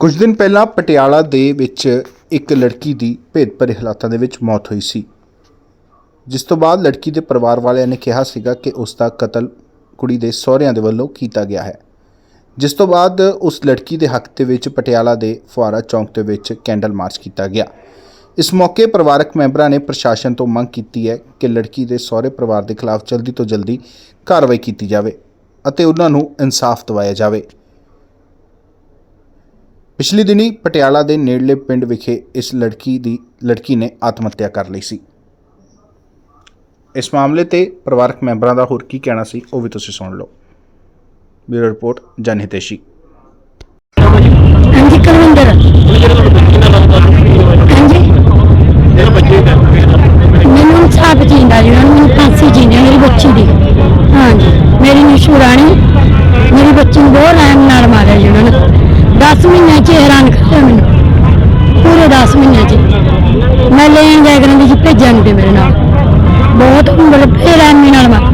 ਕੁਝ ਦਿਨ ਪਹਿਲਾਂ ਪਟਿਆਲਾ ਦੇ ਵਿੱਚ ਇੱਕ ਲੜਕੀ ਦੀ ਭੇਦਭਰੇ ਹਾਲਾਤਾਂ ਦੇ ਵਿੱਚ ਮੌਤ ਹੋਈ ਸੀ। ਜਿਸ ਤੋਂ ਬਾਅਦ ਲੜਕੀ ਦੇ ਪਰਿਵਾਰ ਵਾਲਿਆਂ ਨੇ ਕਿਹਾ ਸੀਗਾ ਕਿ ਉਸ ਦਾ ਕਤਲ ਕੁੜੀ ਦੇ ਸਹੁਰਿਆਂ ਦੇ ਵੱਲੋਂ ਕੀਤਾ ਗਿਆ ਹੈ। ਜਿਸ ਤੋਂ ਬਾਅਦ ਉਸ ਲੜਕੀ ਦੇ ਹੱਕ ਦੇ ਵਿੱਚ ਪਟਿਆਲਾ ਦੇ ਫੁਆਰਾ ਚੌਂਕ ਦੇ ਵਿੱਚ ਕੈਂਡਲ ਮਾਰਚ ਕੀਤਾ ਗਿਆ। ਇਸ ਮੌਕੇ ਪਰਿਵਾਰਕ ਮੈਂਬਰਾਂ ਨੇ ਪ੍ਰਸ਼ਾਸਨ ਤੋਂ ਮੰਗ ਕੀਤੀ ਹੈ ਕਿ ਲੜਕੀ ਦੇ ਸਹੁਰੇ ਪਰਿਵਾਰ ਦੇ ਖਿਲਾਫ ਜਲਦੀ ਤੋਂ ਜਲਦੀ ਕਾਰਵਾਈ ਕੀਤੀ ਜਾਵੇ ਅਤੇ ਉਹਨਾਂ ਨੂੰ ਇਨਸਾਫ ਦਿਵਾਇਆ ਜਾਵੇ। ਪਿਛਲੇ ਦਿਨੀ ਪਟਿਆਲਾ ਦੇ ਨੇੜਲੇ ਪਿੰਡ ਵਿਖੇ ਇਸ ਲੜਕੀ ਦੀ, ਲੜਕੀ ਨੇ ਆਤਮ ਹੱਤਿਆ ਕਰ ਲਈ ਸੀ। ਇਸ ਮਾਮਲੇ ਤੇ ਪਰਿਵਾਰਕ ਮੈਂਬਰਾਂ ਦਾ ਹੋਰ ਕੀ ਕਹਿਣਾ ਸੀ, ਉਹ ਵੀ ਤੁਸੀਂ ਸੁਣ ਲਓ। ਬਿਊਰੋ ਰਿਪੋਰਟ ਜਨਹਿਤੇਸ਼ੀ ਹਾਂਜੀ, ਕੁਲਵਿੰਦਰ। ਹਾਂਜੀ। ਮੈਨੂੰ ਇਨਸਾਫ ਚਾਹੀਦਾ ਜੀ ਮੈਨੂੰ ਫਾਂਸੀ ਚਾਹੀਦੀ ਹੈ ਮੇਰੀ ਬੱਚੀ ਦੀ। ਹਾਂਜੀ, ਮੇਰੀ ਨਿਸ਼ੂ ਰਾਣੀ, ਮੇਰੀ ਬੱਚੀ ਨੂੰ ਬਹੁਤ ਰਹਿਮ ਨਾਲ ਮਾਰਿਆ ਜੀ ਉਹਨਾਂ ਨੇ। 10 ਮਹੀਨਿਆਂ ਚ ਹੈਰਾਨ ਕਰਿਆ ਮੈਨੂੰ। ਪੂਰੇ 10 ਮਹੀਨਿਆਂ ਚ। ਮੈਂ ਲੈਣ ਜਾਇਆ ਕਰਾਂਗੀ ਜੀ ਭੇਜਿਆ ਨਹੀਂ ਤੇ ਮੇਰੇ ਨਾਲ। ਬਹੁਤ ਮਤਲਬ ਬੇਰਹਿਮੀ ਨਾਲ ਮਾਰ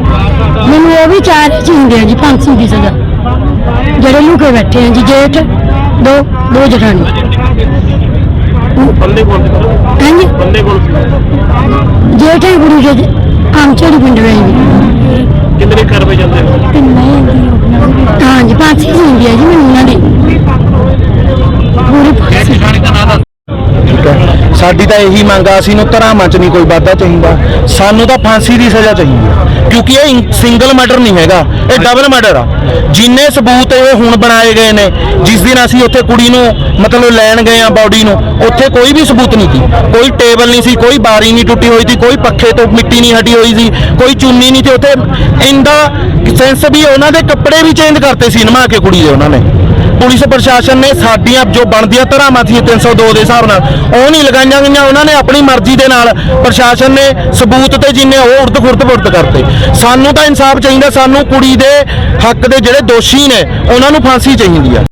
ਮੈਨੂੰ ਉਹ ਵੀ ਚਾਰ ਚਾਹੀਦੇ ਆ ਜੀ ਫਾਂਸੀ ਦੀ ਸਜ਼ਾ। ਜਿਹੜੇ ਲੁਕੇ ਬੈਠੇ ਆ ਜੀ ਜੇਠ ਦੋ ਦੋ ਜਠਾਣੀ। ਬੰਦੇ ਕੋਲ ਹਾਂਜੀ? ਬੰਦੇ ਕੋਲ ਜੇਠ ਹੀ ਗੁਰੂ ਜੀ ਆਮ ਚੜੀ ਪਿੰਡ ਵਿੱਚ ਕਿੰਨੇ ਕਾਰਵਾਈ ਜਾਂਦੇ ਹੋ ਹਾਂਜੀ ਪਾਸੀ ਹੁੰਦੀ ਹੈ ਜੀ ਮੈਨੂੰ। ਸਾਡੀ ਤਾਂ ਇਹੀ ਮੰਗ ਆ, ਅਸੀਂ ਨੂੰ ਧਰਾਵਾਂ 'ਚ ਨਹੀਂ ਕੋਈ ਵਾਧਾ ਚਾਹੀਦਾ। ਸਾਨੂੰ ਤਾਂ ਫਾਂਸੀ ਦੀ ਸਜ਼ਾ ਚਾਹੀਦੀ ਹੈ ਕਿਉਂਕਿ ਇਹ ਸਿੰਗਲ ਮਰਡਰ ਨਹੀਂ ਹੈਗਾ, ਇਹ ਡਬਲ ਮਰਡਰ ਆ। ਜਿੰਨੇ ਸਬੂਤ ਇਹ ਹੁਣ ਬਣਾਏ ਗਏ ਨੇ, ਜਿਸ ਦਿਨ ਅਸੀਂ ਉੱਥੇ ਕੁੜੀ ਨੂੰ ਮਤਲਬ ਲੈਣ ਗਏ ਆ ਬਾਡੀ ਨੂੰ, ਉੱਥੇ ਕੋਈ ਵੀ ਸਬੂਤ ਨਹੀਂ ਸੀ। ਕੋਈ ਟੇਬਲ ਨਹੀਂ ਸੀ, ਕੋਈ ਬਾਰੀ ਨਹੀਂ ਟੁੱਟੀ ਹੋਈ ਸੀ, ਕੋਈ ਪੱਖੇ ਤੋਂ ਮਿੱਟੀ ਨਹੀਂ ਹਟੀ ਹੋਈ ਸੀ, ਕੋਈ ਚੁੰਨੀ ਨਹੀਂ ਤੇ ਉੱਥੇ ਇੰਦਾ ਸੈਂਸ ਵੀ ਉਹਨਾਂ ਦੇ ਕੱਪੜੇ ਵੀ ਚੇਂਜ ਕਰਤੇ ਸੀ ਨਮਾ ਕੇ ਕੁੜੀ ਦੇ ਉਹਨਾਂ ਨੇ। ਪੁਲਿਸ ਪ੍ਰਸ਼ਾਸਨ ਨੇ ਸਾਡੀਆਂ ਜੋ ਬਣਦੀਆਂ ਧਰਾਵਾਂ ਸੀ 302 ਦੇ ਹਿਸਾਬ ਨਾਲ, ਉਹ ਨਹੀਂ ਲਗਾਈਆਂ ਗਈਆਂ, ਉਹਨਾਂ ਨੇ ਆਪਣੀ ਮਰਜ਼ੀ ਦੇ ਨਾਲ ਪ੍ਰਸ਼ਾਸਨ ਨੇ ਸਬੂਤ ਤੇ ਜਿੰਨੇ ਉਹ ਉਰਦ ਖੁਰਦ ਫੁਰਦ ਕਰਤੇ। ਸਾਨੂੰ ਤਾਂ ਇਨਸਾਫ ਚਾਹੀਦਾ, ਸਾਨੂੰ ਕੁੜੀ ਦੇ ਹੱਕ ਦੇ ਜਿਹੜੇ ਦੋਸ਼ੀ ਨੇ, ਉਹਨਾਂ ਨੂੰ ਫਾਂਸੀ ਚਾਹੀਦੀ ਆ।